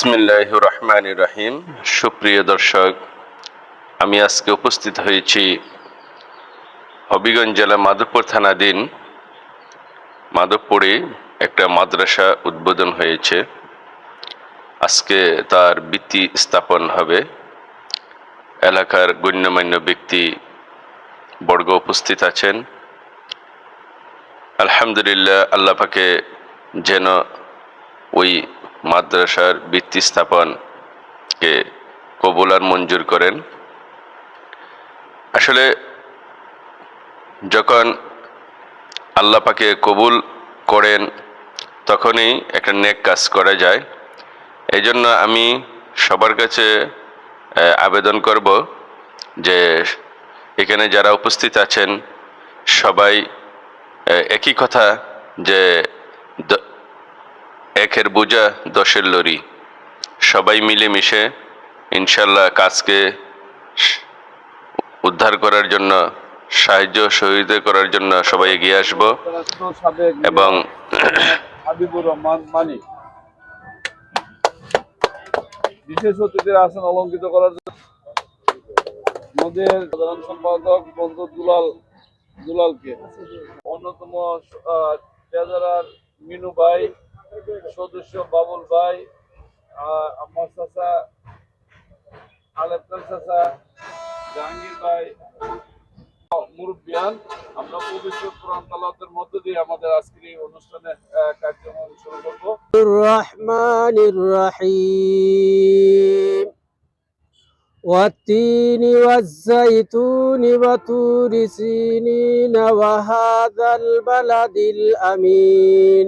বিসমিল্লাহ রহমান রাহিম। সুপ্রিয় দর্শক, আমি আজকে উপস্থিত হয়েছি হবিগঞ্জ জেলা মাধবপুর থানাধীন মাধবপুরে একটা মাদ্রাসা উদ্বোধন হয়েছে। আজকে তার বৃত্তি স্থাপন হবে। এলাকার গণ্যমান্য ব্যক্তি বর্গ উপস্থিত আছেন। আলহামদুলিল্লাহ, আল্লাহ পাকে যেন ওই মাদ্রাসার ভিত্তি স্থাপনকে কবুল আর মঞ্জুর করেন। আসলে যখন আল্লাহ পাকে কবুল করেন, তখনই একটা নেক কাজ করা যায়। এই জন্য আমি সবার কাছে আবেদন করব যে এখানে যারা উপস্থিত আছেন, সবাই একই কথা যে একের বোঝা দশের লরি। সবাই মিলে মিশে ইনশাল্লাহ কাজকে উদ্ধার করার জন্য, সাহায্য সহযোগিতা করার জন্য সবাই এগিয়ে আসব। এবং বিশেষ অতিথির আসন অলঙ্কিত করার জন্য। সাধারণ সম্পাদক বন্ধু দুলাল, দুলালকে। অন্যতম মিনু ভাই সদস্য বাবুল ভাই আহ, আম্মার চাচা আলেপ্তার চাচা জাহাঙ্গীর ভাই মুরব্বিয়ান আমরা পবিত্র কোরআন তালাতের মধ্য দিয়ে আমাদের আজকের এই অনুষ্ঠানে আহ, কার্যক্রম শুরু করব الرحمن الرحيم والتين والزيتون وطور سينين وهذا البلد الأمين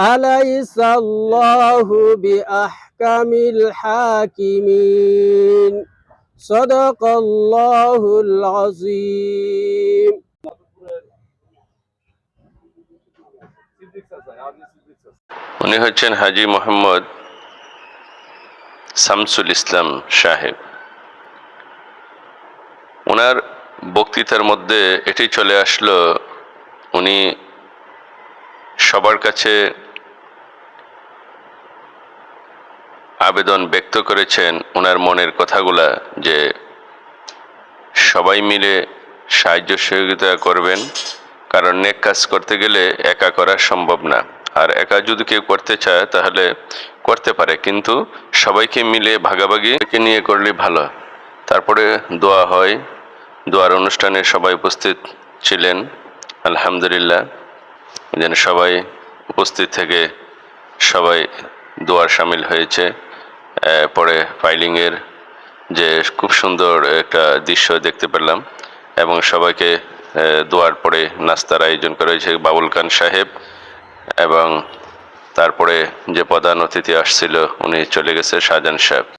أليس الله بأحكم الحاكمين صدق الله العظيم সিদ্দিক চাচা হাজি সিদ্দিক চাচা উনি হচ্ছেন হাজি মোহাম্মদ শামসুল ইসলাম সাহেব ওনার বক্তৃতার মধ্যে এটি চলে আসলো উনি সবার কাছে আবেদন ব্যক্ত করেছেন ওনার মনের কথাগুলা যে সবাই মিলে সাহায্য সহযোগিতা করবেন, কারণ নেক কাজ করতে গেলে একা করা সম্ভব না। আর একা যদি কেউ করতে চায়, তাহলে করতে পারে, কিন্তু সবাইকে মিলে ভাগাভাগি নিয়ে করলে ভালো। তারপরে দোয়া হয়, দোয়ার অনুষ্ঠানে সবাই উপস্থিত ছিলেন, আলহামদুলিল্লাহ। যেন সবাই উপস্থিত থেকে সবাই দোয়ার সামিল হয়েছে। পরে ফাইলিংয়ের যে খুব সুন্দর একটা দৃশ্য দেখতে পেলাম এবং সবাইকে দোয়ার পরে নাস্তার আয়োজন করা হয়েছে বাবুল খান সাহেব এবং তারপরে যে প্রধান অতিথি আসছিল, উনি চলে গেছে শাহজাহান সাহেব।